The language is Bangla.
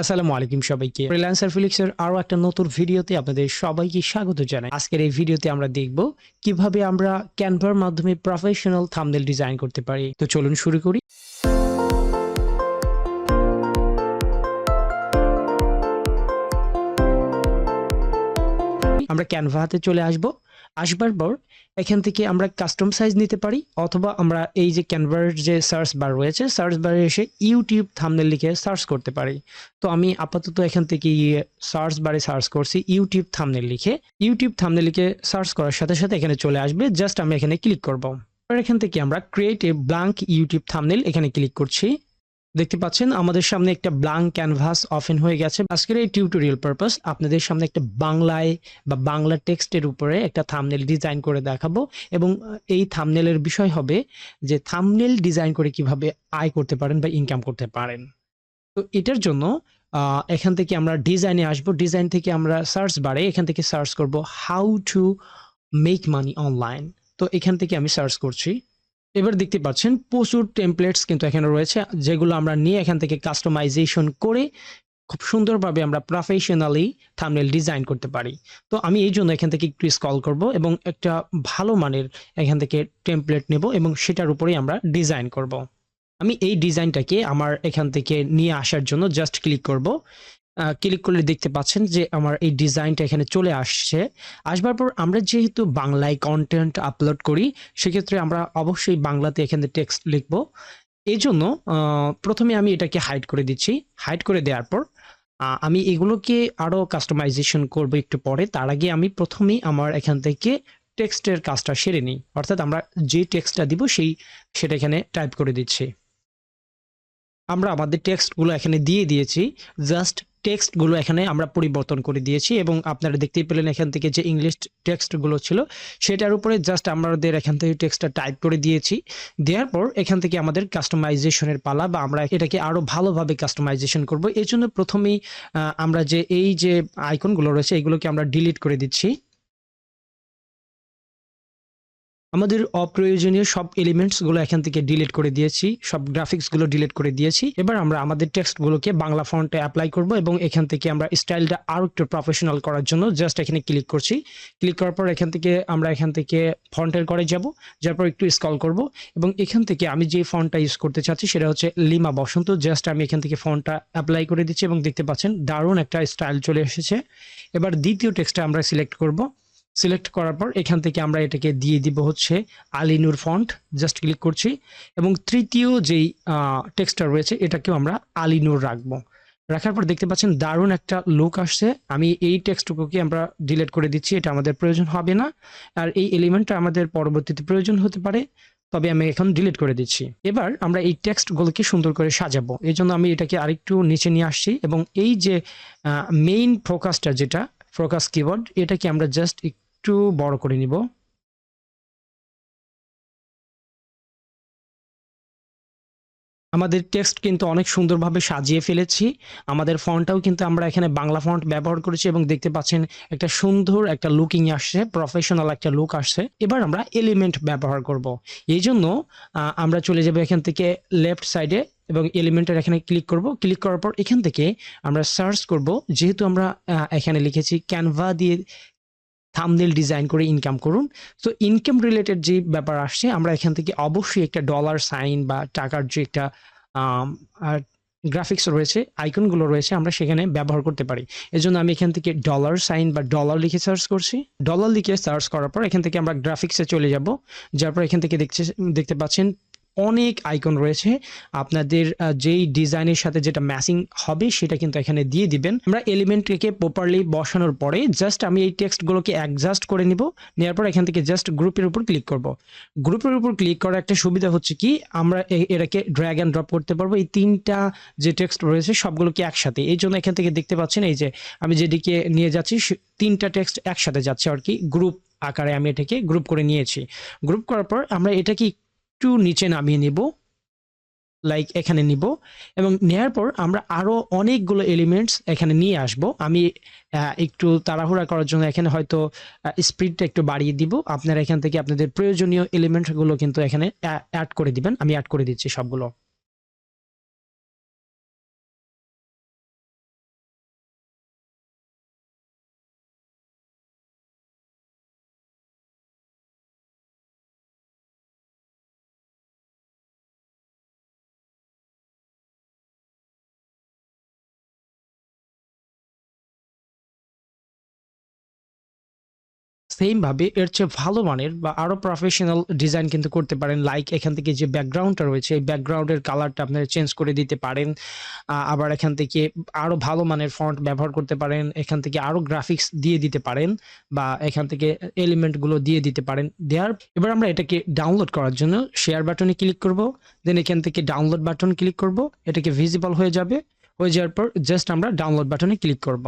আসসালামু আলাইকুম সবাইকে। ফ্রিল্যান্সার ফিলিক্সের আরও একটা নতুন ভিডিওতে আপনাদের সবাইকে স্বাগত জানাই। আজকের এই ভিডিওতে আমরা দেখব কীভাবে আমরা ক্যানভার মাধ্যমে প্রফেশনাল থাম্বনেল ডিজাইন করতে পারি। তো চলুন শুরু করি। আমরা ক্যানভাতে চলে আসব। আসবার পর এখান থেকে আমরা কাস্টম সাইজ নিতে পারি, অথবা আমরা এই যে ক্যানভার যে সার্চ বার রয়েছে সার্চ বারে এসে ইউটিউব থামনেল লিখে সার্চ করতে পারি। তো আমি আপাতত এখান থেকে সার্চ বারে সার্চ করছি ইউটিউব থামনেল লিখে। ইউটিউব থামনেল লিখে সার্চ করার সাথে সাথে এখানে চলে আসবে জাস্ট আমি এখানে ক্লিক করব। এখান থেকে আমরা create a blank YouTube thumbnail এখানে ক্লিক করছি। দেখতে পাচ্ছেন, আমাদের সামনে একটা ব্লাঙ্ক ক্যানভাস ওপেন হয়ে গেছে। আজকের এই টিউটোরিয়াল পারপাস আপনাদের সামনে একটা বাংলায় বা বাংলা টেক্সটের উপরে একটা থামনেল ডিজাইন করে দেখাবো এবং এই থামনেলের বিষয় হবে যে থামনেল ডিজাইন করে কীভাবে আয় করতে পারেন বা ইনকাম করতে পারেন। তো এটার জন্য এখান থেকে আমরা ডিজাইনে আসব। ডিজাইন থেকে আমরা সার্চ বারে এখান থেকে সার্চ করব how to make money online তো এখান থেকে আমি সার্চ করছি। এবার দেখতে পাচ্ছেন, প্রচুর টেমপ্লেটস কিন্তু এখানে রয়েছে, যেগুলো আমরা নিয়ে এখান থেকে কাস্টমাইজেশন করে খুব সুন্দরভাবে আমরা প্রফেশনালি থামনেল ডিজাইন করতে পারি। তো আমি এই জন্য এখান থেকে একটু স্কল করব এবং একটা ভালো মানের এখান থেকে টেমপ্লেট নেব এবং সেটার উপরেই আমরা ডিজাইন করব। আমি এই ডিজাইনটাকে আমার এখান থেকে নিয়ে আসার জন্য জাস্ট ক্লিক করব। ক্লিক করলে দেখতে পাচ্ছেন যে আমার এই ডিজাইনটা এখানে চলে আসছে। আসবার পর আমরা যেহেতু বাংলায় কন্টেন্ট আপলোড করি, সেক্ষেত্রে আমরা অবশ্যই বাংলাতে এখানে টেক্সট লিখব। এই জন্য প্রথমে আমি এটাকে হাইড করে দিচ্ছি। হাইড করে দেওয়ার পর আমি এগুলোকে আরও কাস্টমাইজেশন করব একটু পরে। তার আগে আমি প্রথমেই আমার এখান থেকে টেক্সটের কাজটা সেরে নিই। অর্থাৎ আমরা যে টেক্সটটা দিব সেই, সেটা এখানে টাইপ করে দিচ্ছি। আমরা আমাদের টেক্সটগুলো এখানে দিয়ে দিয়েছি। জাস্ট টেক্সটগুলো এখানে আমরা পরিবর্তন করে দিয়েছি এবং আপনারা দেখতেই পেলেন এখান থেকে যে ইংলিশ টেক্সটগুলো ছিল, সেটার উপরে জাস্ট আমাদের এখান থেকে টেক্সটটা টাইপ করে দিয়েছি। দেওয়ার পর এখান থেকে আমাদের কাস্টমাইজেশনের পালা বা আমরা এটাকে আরও ভালোভাবে কাস্টমাইজেশন করব। এই জন্য প্রথমেই আমরা যে এই যে আইকনগুলো রয়েছে, এগুলোকে আমরা ডিলিট করে দিচ্ছি। আমাদের অপ্রয়োজনীয় সব এলিমেন্টসগুলো এখান থেকে ডিলিট করে দিয়েছি, সব গ্রাফিক্সগুলো ডিলিট করে দিয়েছি। এবার আমরা আমাদের টেক্সট গুলোকে বাংলা ফন্টে অ্যাপ্লাই করব এবং এখান থেকে আমরা স্টাইলটা আরও একটু প্রফেশনাল করার জন্য জাস্ট এখানে ক্লিক করছি। ক্লিক করার পর এখান থেকে আমরা এখান থেকে ফন্টের করে যাব যার পর একটু স্কল করব এবং এখান থেকে আমি যে ফন্টটা ইউজ করতে চাচ্ছি সেটা হচ্ছে লিমা বসন্ত। জাস্ট আমি এখান থেকে ফন্টটা অ্যাপ্লাই করে দিচ্ছি এবং দেখতে পাচ্ছেন দারুণ একটা স্টাইল চলে এসেছে। এবার দ্বিতীয় টেক্সটটা আমরা সিলেক্ট করব। সিলেক্ট করার পর এখান থেকে আমরা এটাকে দিয়ে দিব হচ্ছে আলিনুর ফন্ট জাস্ট ক্লিক করছি। এবং তৃতীয় যেই টেক্সটটা রয়েছে, এটাকেও আমরা আলিনুর রাখব। রাখার পর দেখতে পাচ্ছেন দারুণ একটা লুক আসছে। আমি এই টেক্সটটুকুকে আমরা ডিলিট করে দিচ্ছি, এটা আমাদের প্রয়োজন হবে না। আর এই এলিমেন্টটা আমাদের পরবর্তীতে প্রয়োজন হতে পারে, তবে আমি এখন ডিলিট করে দিচ্ছি। এবার আমরা এই টেক্সটগুলোকে সুন্দর করে সাজাবো। এই জন্য আমি এটাকে আরেকটু নিচে নিয়ে আসছি এবং এই যে মেইন ফোকাসটা যেটা ফোকাস কিওয়ার্ড এটাকে আমরা জাস্ট একটু বড় করে নিব। আমাদের টেক্সট কিন্তু অনেক সুন্দরভাবে সাজিয়ে ফেলেছি। আমাদের ফন্টটাও কিন্তু আমরা এখানে বাংলা ফন্ট ব্যবহার করেছি এবং দেখতে পাচ্ছেন একটা সুন্দর একটা লুকিং আসছে প্রফেশনাল একটা লুক আসছে। এবার আমরা এলিমেন্ট ব্যবহার করব। এই জন্য আমরা চলে যাব এখান থেকে লেফট সাইডে এবং এলিমেন্টের এখানে ক্লিক করব। ক্লিক করার পর এখান থেকে আমরা সার্চ করব। যেহেতু আমরা এখানে লিখেছি ক্যানভা দিয়ে থামনেল ডিজাইন করে ইনকাম করুন। তো ইনকাম রিলেটেড যে ব্যাপার আসছে, আমরা এখান থেকে অবশ্যই একটা ডলার সাইন বা টাকার যে একটা গ্রাফিক্স রয়েছে আইকনগুলো রয়েছে, আমরা সেখানে ব্যবহার করতে পারি। এজন্য আমি এখান থেকে ডলার সাইন বা ডলার লিখে সার্চ করছি। ডলার লিখে সার্চ করার পর এখান থেকে আমরা গ্রাফিক্সে চলে যাব। যার পর এখান থেকে দেখছে, দেখতে পাচ্ছেন অনেক আইকন রয়েছে। আপনাদের যেই ডিজাইনের সাথে যেটা ম্যাচিং হবে সেটা কিন্তু এখানে দিয়ে দিবেন। আমরা এলিমেন্টকে প্রপারলি বসানোর পরে জাস্ট আমি এই টেক্সটগুলোকে অ্যাডজাস্ট করে নিব। নেওয়ার পর এখান থেকে জাস্ট গ্রুপের উপর ক্লিক করব। গ্রুপের উপর ক্লিক করার একটা সুবিধা হচ্ছে কি, আমরা এটাকে ড্র্যাগ অ্যান্ড ড্রপ করতে পারব। এই তিনটা যে টেক্সট রয়েছে সবগুলোকে একসাথে। এই জন্য এখান থেকে দেখতে পাচ্ছেন এই যে আমি যেদিকে নিয়ে যাচ্ছি তিনটা টেক্সট একসাথে যাচ্ছে আর কি। গ্রুপ আকারে আমি এটাকে গ্রুপ করে নিয়েছি। গ্রুপ করার পর আমরা এটাকে একটু নিচে নামিয়ে নিব লাইক এখানে নিব, এবং নেয়ার পর আমরা আরও অনেকগুলো এলিমেন্টস এখানে নিয়ে আসব। আমি একটু তাড়াহুড়া করার জন্য এখানে হয়তো স্পিডটা একটু বাড়িয়ে দিব। আপনারা এখান থেকে আপনাদের প্রয়োজনীয় এলিমেন্টসগুলো কিন্তু এখানে অ্যাড করে দিবেন। আমি অ্যাড করে দিচ্ছি সবগুলো। সেম ভাবে এর চেয়ে ভালো মানের বা আরও প্রফেশনাল ডিজাইন কিন্তু করতে পারেন। লাইক এখান থেকে যে ব্যাকগ্রাউন্ডটা রয়েছে, এই ব্যাকগ্রাউন্ডের কালারটা আপনারা চেঞ্জ করে দিতে পারেন। আবার এখান থেকে আরও ভালো মানের ফন্ট ব্যবহার করতে পারেন। এখান থেকে আরও গ্রাফিক্স দিয়ে দিতে পারেন বা এখান থেকে এলিমেন্টগুলো দিয়ে দিতে পারেন। দেওয়ার এবার আমরা এটাকে ডাউনলোড করার জন্য শেয়ার বাটনে ক্লিক করব। দেন এখান থেকে ডাউনলোড বাটন ক্লিক করব। এটাকে ভিজিবল হয়ে যাবে। হয়ে যাওয়ার পর জাস্ট আমরা ডাউনলোড বাটনে ক্লিক করব।